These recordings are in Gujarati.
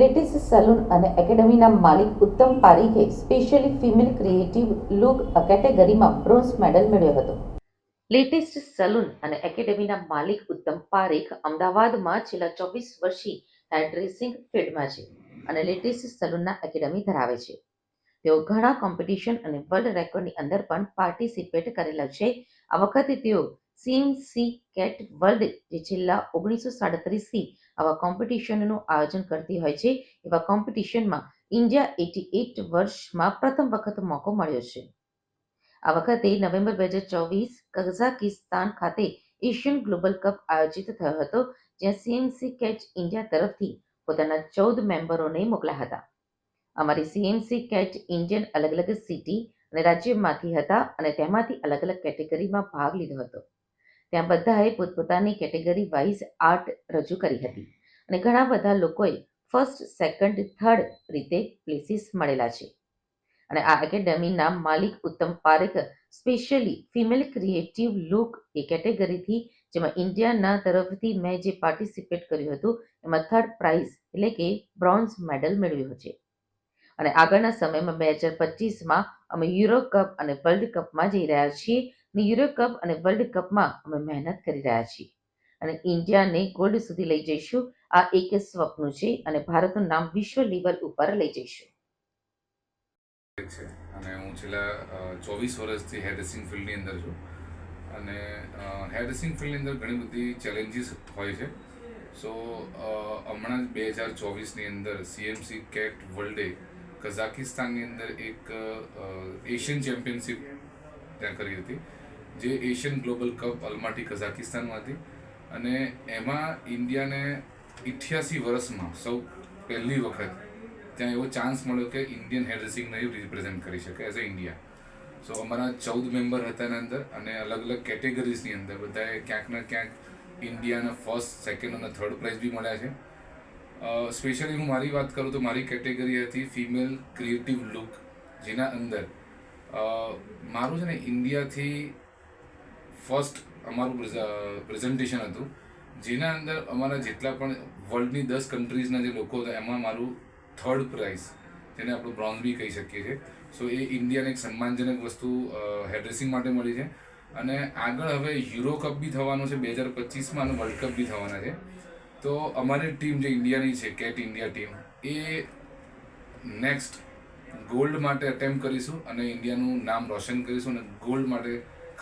લેટેસ્ટ સલૂન અને એકેડમીના માલિક ઉત્તમ પારીખે સ્પેશિયલી ફિમેલ ક્રિએટિવ લુક કેટેગરીમાં બ્રોન્ઝ મેડલ મેળવ્યો હતો. લેટેસ્ટ સલૂન અને એકેડમીના માલિક ઉત્તમ પારેખ અમદાવાદમાં છેલ્લા ચોવીસ વર્ષથી હેરડ્રેસિંગ ફિલ્ડમાં છે અને લેટેસ્ટ સલૂનના એકેડમી ધરાવે છે. તેઓ ઘણા કોમ્પિટિશન અને વર્લ્ડ રેકોર્ડની અંદર પણ પાર્ટિસિપેટ કરેલા છે. આ વખતે તેઓ સીએમસી કેટ વર્લ્ડ જે છેલ્લા ઓગણીસો સાડત્રીસથી આવા કોમ્પિટિશનનું આયોજન કરતી હોય છે. એવા કોમ્પિટિશનમાં ઇન્ડિયા એટી એટ વર્ષમાં પ્રથમ વખત મોકો મળ્યો છે. આ વખતે નવેમ્બર બે હજાર ચોવીસ કઝાકિસ્તાન ખાતે એશિયન ગ્લોબલ કપ આયોજિત થયો હતો, જ્યાં સીએમસી કેચ ઇન્ડિયા તરફથી પોતાના ચૌદ મેમ્બરોને મોકલ્યા હતા. અમારી સીએમસી કેચ ઇન્ડિયન અલગ અલગ સિટી અને રાજ્યમાંથી હતા અને તેમાંથી અલગ અલગ કેટેગરીમાં ભાગ લીધો હતો. ત્યાં બધાએ પોતપોતાની કેટેગરી વાઇઝ આર્ટ રજૂ કરી હતી. અને ઘણા બધા લોકોએ ફર્સ્ટ, સેકન્ડ, થર્ડ રીતે પ્લેસીસ મળેલા છે. અને આ એકેડેમીના માલિક Uttam Parekh specially female creative look એ કેટેગરીથી, જેમાં ઇન્ડિયાના તરફથી મેં જે પાર્ટિસિપેટ કર્યું હતું, એમાં થર્ડ પ્રાઇઝ એટલે કે બ્રોન્ઝ મેડલ મેળવ્યો છે. અને આગળના સમયમાં બે હજાર પચીસમાં અમે યુરો કપ અને વર્લ્ડ કપમાં જઈ રહ્યા છીએ અને યુરો કપ અને વર્લ્ડ કપમાં અમે મહેનત કરી રહ્યા છીએ. અને ઇન્ડિયાને ગોલ્ડ સુધી લઈ જઈશું. આ એક સ્વપ્ન છે અને ભારતનું નામ વિશ્વ લેવલ ઉપર લઈ જઈશું. અને હું છેલ્લા ચોવીસ વર્ષથી ડ્રેસિંગ ફિલ્ડની અંદર છું. અને ડ્રેસિંગ ફિલ્ડની અંદર ઘણી બધી ચેલેન્જીસ હોય છે. સો હમણાં જ બે હજાર ચોવીસની અંદર સીએમસી કેટ વર્લ્ડે કઝાકિસ્તાનની અંદર એક એશિયન ચેમ્પિયનશિપ ત્યાં કરી હતી. જે એશિયન ગ્લોબલ કપ અલમાટી કઝાકિસ્તાનમાં હતી અને એમાં ઇન્ડિયાને ઇઠ્યાસી વર્ષમાં સૌ પહેલી વખત ત્યાં એવો ચાન્સ મળ્યો કે ઇન્ડિયન હેડ રેસિંગને રિપ્રેઝેન્ટ કરી શકે એઝ અ ઇન્ડિયા સો અમારા ચૌદ મેમ્બર હતા એના અંદર અને અલગ અલગ કેટેગરીઝની અંદર બધાએ ક્યાંક ને ક્યાંક ઇન્ડિયાના ફર્સ્ટ સેકન્ડ અને થર્ડ પ્રાઇઝ બી મળ્યા છે. સ્પેશિયલી હું મારી વાત કરું તો મારી કેટેગરી હતી ફિમેલ ક્રિએટિવ લુક જેના અંદર મારું છે ને ઇન્ડિયાથી ફર્સ્ટ અમારું પ્રેઝન્ટેશન હતું. જેના અંદર અમારા જેટલા પણ વર્લ્ડની દસ કન્ટ્રીઝના જે લોકો હતા, એમાં મારું થર્ડ પ્રાઇઝ જેને આપણે બ્રોન્ઝ બી કહી શકીએ છીએ. સો એ ઇન્ડિયાને એક સન્માનજનક વસ્તુ હેડ્રેસિંગ માટે મળી છે. અને આગળ હવે યુરો કપ બી થવાનો છે, બે હજાર પચીસમાં અને વર્લ્ડ કપ બી થવાના છે. તો અમારી ટીમ જે ઇન્ડિયાની છે કેટ ઇન્ડિયા ટીમ એ નેક્સ્ટ ગોલ્ડ માટે અટેમ્પ કરીશું અને ઇન્ડિયાનું નામ રોશન કરીશું અને ગોલ્ડ માટે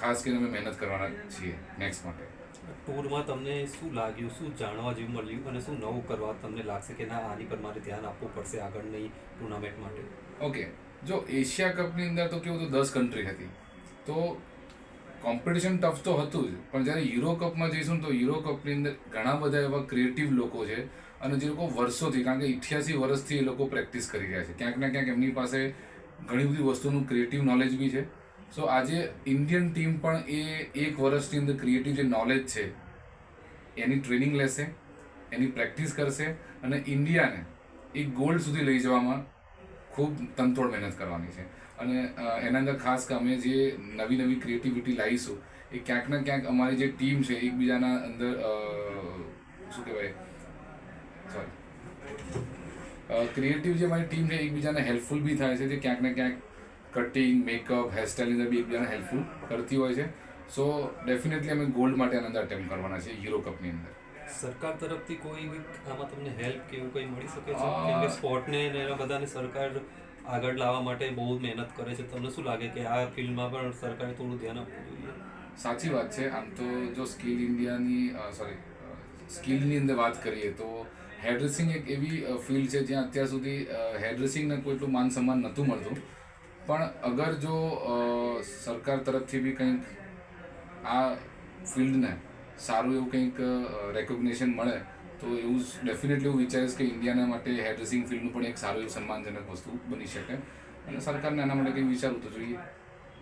ખાસ કરીને અમે મહેનત કરવાના છીએ નેક્સ્ટ માટે. ટૂરમાં તમને શું લાગ્યું શું જાણવા જેવું મળ્યું અને શું નવું કરવા તમને લાગશે કે ના આની પર મારે ધ્યાન આપવું પડશે આગળની ટુર્નામેન્ટ માટે? ઓકે જો એશિયા કપની અંદર તો કેવું હતું દસ કન્ટ્રી હતી. તો કોમ્પિટિશન ટફ તો હતું જ પણ જ્યારે યુરો કપમાં જઈશું તો યુરો કપની અંદર ઘણા બધા એવા ક્રિએટિવ લોકો છે અને જે લોકો વર્ષોથી કારણ કે ઇઠ્યાસી વર્ષથી એ લોકો પ્રેક્ટિસ કરી રહ્યા છે. ક્યાંક ને ક્યાંક એમની પાસે ઘણી બધી વસ્તુનું ક્રિએટિવ નોલેજ બી છે. સો આજે ઇન્ડિયન ટીમ પણ એ એક વર્ષની અંદર ક્રિએટિવ જે નોલેજ છે, એની ટ્રેનિંગ લેશે, એની પ્રેક્ટિસ કરશે અને ઇન્ડિયાને એક ગોલ્ડ સુધી લઈ જવામાં ખૂબ તનતોડ મહેનત કરવાની છે. અને એના અંદર ખાસ કે અમે જે નવી નવી ક્રિએટિવિટી લાવીશું, એ ક્યાંક ને ક્યાંક અમારી જે ટીમ છે, એકબીજાના અંદર શું કહેવાય સોરી ક્રિએટિવ જે મારી ટીમ છે, એકબીજાને હેલ્પફુલ બી થાય છે, જે ક્યાંક ને ક્યાંક કટિંગ મેકઅપ હેરસ્ટાઈલની અંદર બી એકબીજાને હેલ્પફુલ કરતી હોય છે. સો ડેફિનેટલી અમે ગોલ્ડ માટે આનંદ અટેમ્પ કરવાના છે યુરો કપની અંદર. સરકાર તરફથી કોઈ આમાં તમને હેલ્પ કે એવું કંઈ મળી શકે છે? કેમ કે સ્પોર્ટને એના બધાને સરકાર આગળ લાવવા માટે બહુ મહેનત કરે છે. તમને શું લાગે કે આ ફિલ્ડમાં પણ સરકારે થોડું ધ્યાન આપવું જોઈએ? સાચી વાત છે. આમ તો જો સ્કિલ ઇન્ડિયાની સોરી સ્કિલની અંદર વાત કરીએ તો હેરડ્રેસિંગ એક એવી ફિલ્ડ છે જ્યાં અત્યાર સુધી હેરડ્રેસિંગને કોઈ એટલું માન સન્માન નહોતું મળતું. પણ અગર જો સરકાર તરફથી બી કંઈક આ ફિલ્ડને સારું એવું કંઈક રેકોગ્નેશન મળે, તો એવું ડેફિનેટલી હું વિચારીશ કે ઇન્ડિયાના માટે હેરડ્રેસિંગ ફિલ્ડનું પણ એક સારું એવું સન્માનજનક વસ્તુ બની શકે. અને સરકારને આના માટે કંઈક વિચારવું તો જોઈએ.